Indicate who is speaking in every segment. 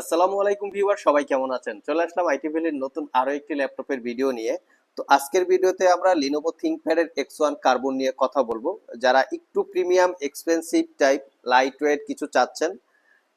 Speaker 1: আসসালামু আলাইকুম ভিউয়ার, সবাই কেমন আছেন? চলে আসলাম আইটি ভ্যালির নতুন আরও একটি ল্যাপটপের ভিডিও নিয়ে। তো আজকের ভিডিওতে আমরা লিনোভো থিংকপ্যাডের এক্স ওয়ান কার্বন নিয়ে কথা বলব। যারা একটু premium expensive type light weight কিছু চাচ্ছেন,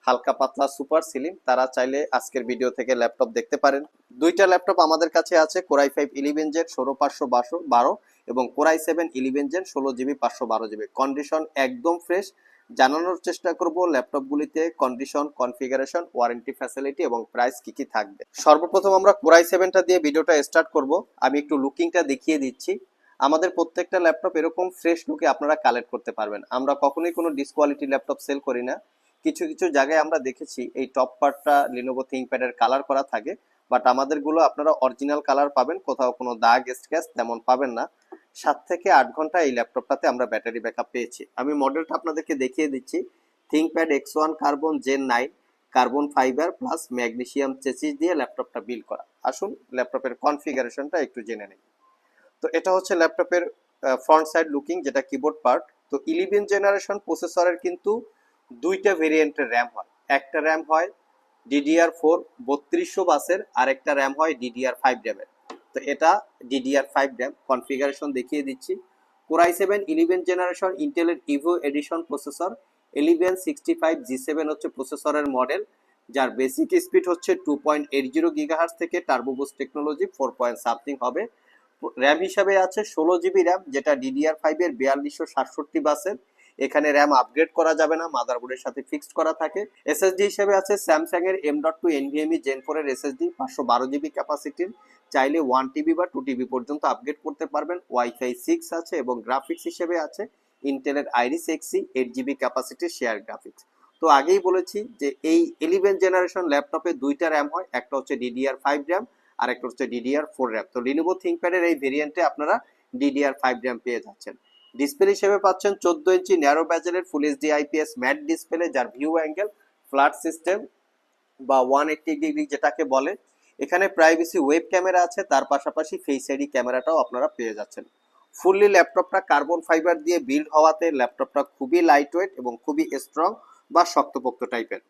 Speaker 1: হালকা পাতলা সুপার সিলিম তারা চাইলে আজকের ভিডিও থেকে ল্যাপটপ দেখতে পারেন। দুইটা ল্যাপটপ আমাদের কাছে আছে কোরাই ফাইভ ইলেভেন জেন ষোলো পাঁচশো বারো এবং Core i seven eleven gen ষোলো জিবি পাঁচশো বারো জিবি কন্ডিশন একদম ফ্রেশ জানানোর চেষ্টা করব ল্যাপটপগুলিতে কন্ডিশন কনফিগারেশন ওয়ারেন্টি ফ্যাসিলিটি এবং প্রাইস কি কি থাকবে। সর্বপ্রথম আমরা কোরাই সেভেনটা দিয়ে ভিডিওটা স্টার্ট করব। আমি একটু লুকিংটা দেখিয়ে দিচ্ছি। আমাদের প্রত্যেকটা ল্যাপটপ এরকম ফ্রেশ লুকে আপনারা কালেক্ট করতে পারবেন। আমরা কখনোই কোনো ডিসকোয়ালিটি ল্যাপটপ সেল করি না। কিছু কিছু জায়গায় আমরা দেখেছি এই টপ পার্টটা লিনোভো থিংকপ্যাডের কালার করা থাকে। বাট আমাদেরগুলো আপনারা অরিজিনাল কালার পাবেন। কোথাও কোনো দাগ স্ক্র্যাচ তেমন পাবেন না। সাত থেকে আট ঘণ্টা এই ল্যাপটপটাতে আমরা ব্যাটারি ব্যাকআপ পেয়েছি। আমি মডেলটা আপনাদেরকে দেখিয়ে দিচ্ছি। ThinkPad X one carbon gen nine carbon fibre plus magnesium chassis দিয়ে ল্যাপটপটা বিল করা। আসুন ল্যাপটপের কনফিগারেশনটা একটু জেনে নিই। তো এটা হচ্ছে ল্যাপটপের ফ্রন্ট সাইড লুকিং যেটা কিবোর্ড পার্ট তো ইলেভেন জেনারেশন প্রসেসরের কিন্তু দুইটা ভেরিয়েন্টের র্যাম হয়। একটা র্যাম হয় ডিডিআর ফোর বত্রিশশো বাসের আর একটা র্যাম হয় ডিডিআর ফাইভ র্যামের তো এটা ডিডিআর ফাইভ র্যাম কনফিগারেশন দেখিয়ে দিচ্ছি। Core i seven eleven generation ইন্টেলের Evo edition processor eleven sixty five G seven হচ্ছে প্রসেসরের মডেল যার বেসিক স্পিড হচ্ছে two point eight zero gigahertz থেকে turbo boost technology four something হবে। র্যাম হিসাবে আছে ষোলো জিবি র্যাম যেটা ডিডিআর ফাইভের বিয়াল্লিশশো সাতষট্টি বাসের। এখানে র্যাম আপগ্রেড করা যাবে না মাদারবোর্ডের সাথে ফিক্সড করা থাকে। এসএসডি হিসেবে আছে স্যামসাং এর এম ডট টু এনভিএমই এর এসএসডি পাঁচশো বারো জিবি ক্যাপাসিটির চাইলে ওয়ান টিবি বা টু টিবি পর্যন্ত আপগ্রেড করতে পারবেন। ওয়াইফাই সিক্স আছে এবং গ্রাফিক্স হিসেবে আছে। ইন্টেলের আইরিস এক্সি এইট জিবি ক্যাপাসিটির শেয়ার গ্রাফিক্স তো আগেই বলেছি যে এই ইলেভেন জেনারেশন ল্যাপটপে দুইটা র্যাম হয়। একটা হচ্ছে ডিডিআর ফাইভ র্যাম আর একটা হচ্ছে ডিডিআর ফোর র্যাম তো লিনোভো থিংকপ্যাডের এই ভেরিয়েন্টে আপনারা ডিডিআর ফাইভ র্যাম পেয়ে যাচ্ছেন। ডিসপ্লে হিসেবে পাচ্ছেন চোদ্দ ইঞ্চি narrow ব্যাজেলের full HD IPS matte display যার ভিউ অ্যাঙ্গেল ফ্ল্যাট সিস্টেম বা ওয়ান এইট্টি ডিগ্রি যেটাকে বলে এখানে প্রাইভেসি ওয়েব ক্যামেরা আছে, তার পাশাপাশি ফেস আইডি ক্যামেরাটাও আপনারা পেয়ে যাচ্ছেন। ফুললি ল্যাপটপটা কার্বন ফাইবার দিয়ে বিল্ড হওয়াতে ল্যাপটপটা খুবই লাইট ওয়েট এবং খুবই স্ট্রং বা শক্তপোক্ত টাইপের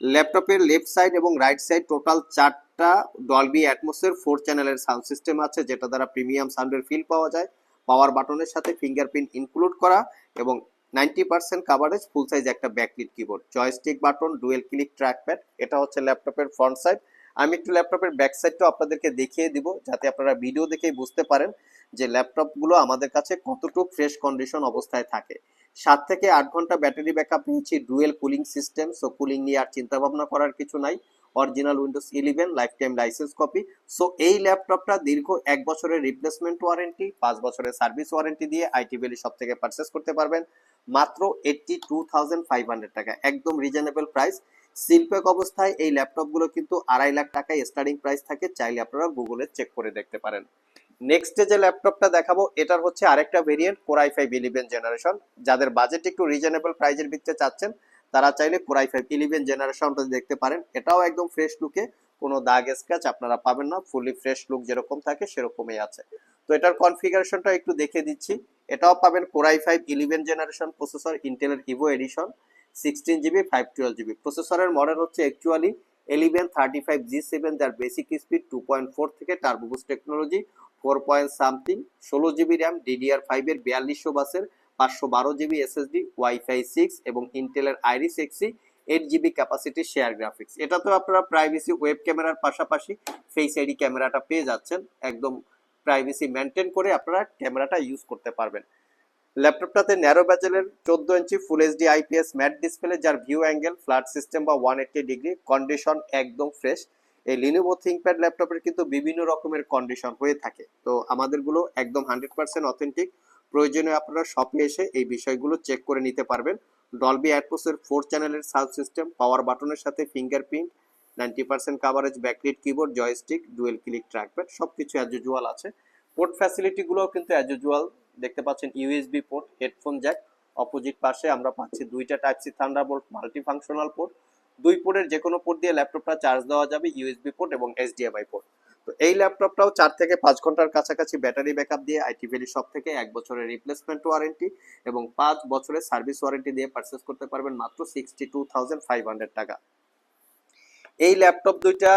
Speaker 1: ল্যাপটপের লেফট সাইড এবং রাইট সাইড টোটাল চারটা ডলবি অ্যাটমোসের ফোর চ্যানেলের সাউন্ড সিস্টেম আছে, যেটা দ্বারা প্রিমিয়াম সাউন্ডের ফিল পাওয়া যায়। পাওয়ার বাটনের সাথে ফিঙ্গারপ্রিন্ট ইনক্লুড করা এবং ninety percent coverage full size একটা backlit keyboard joystick button dual click trackpad এটা হচ্ছে ল্যাপটপের ফ্রন্ট সাইড আমি একটু ল্যাপটপের ব্যাক সাইডটাও আপনাদেরকে দেখিয়ে দিব, যাতে আপনারা ভিডিও দেখেই বুঝতে পারেন যে ল্যাপটপগুলো আমাদের কাছে কতটুকু ফ্রেশ কন্ডিশন অবস্থায় থাকে। সাত থেকে আট ঘণ্টা ব্যাটারি ব্যাকআপ নিয়েছি dual cooling system so cooling নিয়ে আর চিন্তা ভাবনা করার কিছু নাই। Original Windows eleven life time licence copy so এই ল্যাপটপটা দীর্ঘ এক বছরের রিপ্লেসমেন্ট ওয়ারেন্টি পাঁচ বছরের সার্ভিস ওয়ারেন্টি দিয়ে আইটি ভ্যালি সব থেকে পারচেস করতে পারবেন। মাত্র eighty two thousand five hundred টাকা, একদম রিজনেবল প্রাইস শিল্পক অবস্থায় এই ল্যাপটপগুলো কিন্তু আড়াই লাখ টাকায় স্টার্টিং প্রাইস থাকে, চাইলে আপনারা গুগলে চেক করে দেখতে পারেন। নেক্সট যে ল্যাপটপটা দেখাবো, এটার হচ্ছে আরেকটা variant Core i five eleven generation যাদের বাজেট একটু রিজনেবল প্রাইজের ভিত্তিতে চাচ্ছেন, তারা চাইলে কোরাই ফাইভ ইলেভেন জেনারেশনটা দেখতে পারেন। এটাও একদম ফ্রেশ লুকে কোনো দাগ স্ক্র্যাচ আপনারা পাবেন না ফুলি ফ্রেশ লুক যেরকম থাকে, সেরকমই আছে। তো এটার কনফিগারেশনটা একটু দেখে দিচ্ছি। এটাও পাবেন Core i five eleven generation processor ইন্টেলের Evo edition sixteen GB five twelve GB প্রসেসরের মডেল হচ্ছে actually eleven thirty five G seven যার basic speed two point four থেকে turbo boost technology four point something ষোলো GB RAM DDR ফাইভের বিয়াল্লিশশো বাসের পাঁচশো বারো জিবি এসএসডি ওয়াইফাই সিক্স এবং ইন্টেলের Iris Xe eight GB capacity share graphics এটা তো আপনারা প্রাইভেসি ওয়েব ক্যামেরার পাশাপাশি ফেস আইডি ক্যামেরাটা পেয়ে যাচ্ছেন। একদম প্রাইভেসি মেনটেন করে আপনারা ক্যামেরাটা ইউজ করতে পারবেন। ল্যাপটপটাতে ন্যারো ব্যাজেলের চোদ্দ ইঞ্চি full HD IPS matte display যার ভিউ অ্যাঙ্গেল ফ্ল্যাট সিস্টেম বা ওয়ান এইট্টি ডিগ্রি কন্ডিশন একদম ফ্রেশ এই লিনোভো থিংকপ্যাড ল্যাপটপের কিন্তু বিভিন্ন রকমের কন্ডিশন হয়ে থাকে। তো আমাদেরগুলো একদম হান্ড্রেড পার্সেন্ট অথেন্টিক প্রয়োজনে আপনারা শপে এসে এই বিষয়গুলো চেক করে নিতে পারবেন। ডলবি অ্যাটমোসের ফোর চ্যানেলের সাউন্ড সিস্টেম পাওয়ার বাটনের সাথে fingerprint ninety percent coverage backlit keyboard joystick dual click trackpad সব কিছু অ্যাজ আছে। পোর্ট ফ্যাসিলিটিগুলোও কিন্তু অ্যাজ ইউজুয়াল দেখতে পাচ্ছেন USB port, headphone jack opposite পাশে আমরা পাচ্ছি দুইটা type C Thunderbolt multi functional port দুই পোর্টের যে কোনো পোর্ট দিয়ে ল্যাপটপটা চার্জ দেওয়া যাবে ইউএসবি পোর্ট এবং এইচডিএমআই পোর্ট তো এই ল্যাপটপটাও চার থেকে পাঁচ ঘণ্টার কাছাকাছি ব্যাটারি ব্যাকআপ দিয়ে আইটি ভ্যালি শপ থেকে এক বছরের রিপ্লেসমেন্ট ওয়ারেন্টি এবং পাঁচ বছরের সার্ভিস ওয়ারেন্টি দিয়ে পারচেস করতে পারবেন মাত্র sixty two thousand five hundred টাকা। এই ল্যাপটপ দুইটা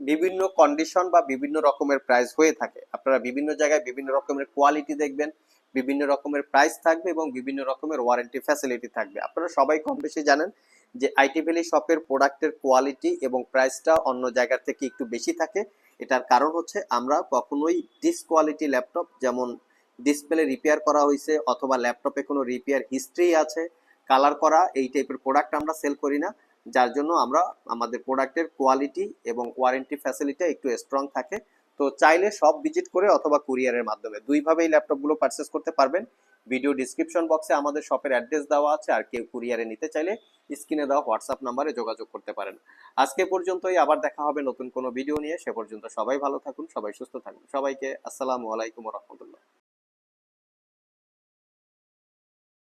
Speaker 1: বিভিন্ন কন্ডিশন বা বিভিন্ন রকমের প্রাইস হয়ে থাকে। আপনারা বিভিন্ন জায়গায় বিভিন্ন রকমের কোয়ালিটি দেখবেন, বিভিন্ন রকমের প্রাইস থাকবে এবং বিভিন্ন রকমের ওয়ারেন্টি ফ্যাসিলিটি থাকবে। আপনারা সবাই কম বেশি জানেন যে আইটি ভ্যালি শপের প্রোডাক্টের কোয়ালিটি এবং প্রাইসটা অন্য জায়গার থেকে একটু বেশি থাকে। এটার কারণ হচ্ছে আমরা কখনোই ডিসকোয়ালিটি ল্যাপটপ যেমন ডিসপ্লে রিপেয়ার করা হয়েছে অথবা ল্যাপটপে কোনো রিপেয়ার হিস্ট্রি আছে কালার করা, এই টাইপের প্রোডাক্ট আমরা সেল করি না। যার জন্য আমরা আমাদের প্রোডাক্টের কোয়ালিটি এবং ওয়ারেন্টি ফ্যাসিলিটি একটু স্ট্রং থাকে। তো চাইলে সব ভিজিট করে অথবা কুরিয়ারের মাধ্যমে। দুইভাবেই ল্যাপটপগুলো পারচেস করতে পারবেন। ভিডিও ডিসক্রিপশন বক্সে আমাদের শপের অ্যাড্রেস দেওয়া আছে আর কেউ কুরিয়ারে নিতে চাইলে স্ক্রিনে দেওয়া হোয়াটসঅ্যাপ নাম্বারে যোগাযোগ করতে পারেন। আজকে পর্যন্তই, আবার দেখা হবে নতুন কোনো ভিডিও নিয়ে। সে পর্যন্ত সবাই ভালো থাকুন, সবাই সুস্থ থাকুন। সবাইকে আসসালামু আলাইকুম রহমতুল্লাহ।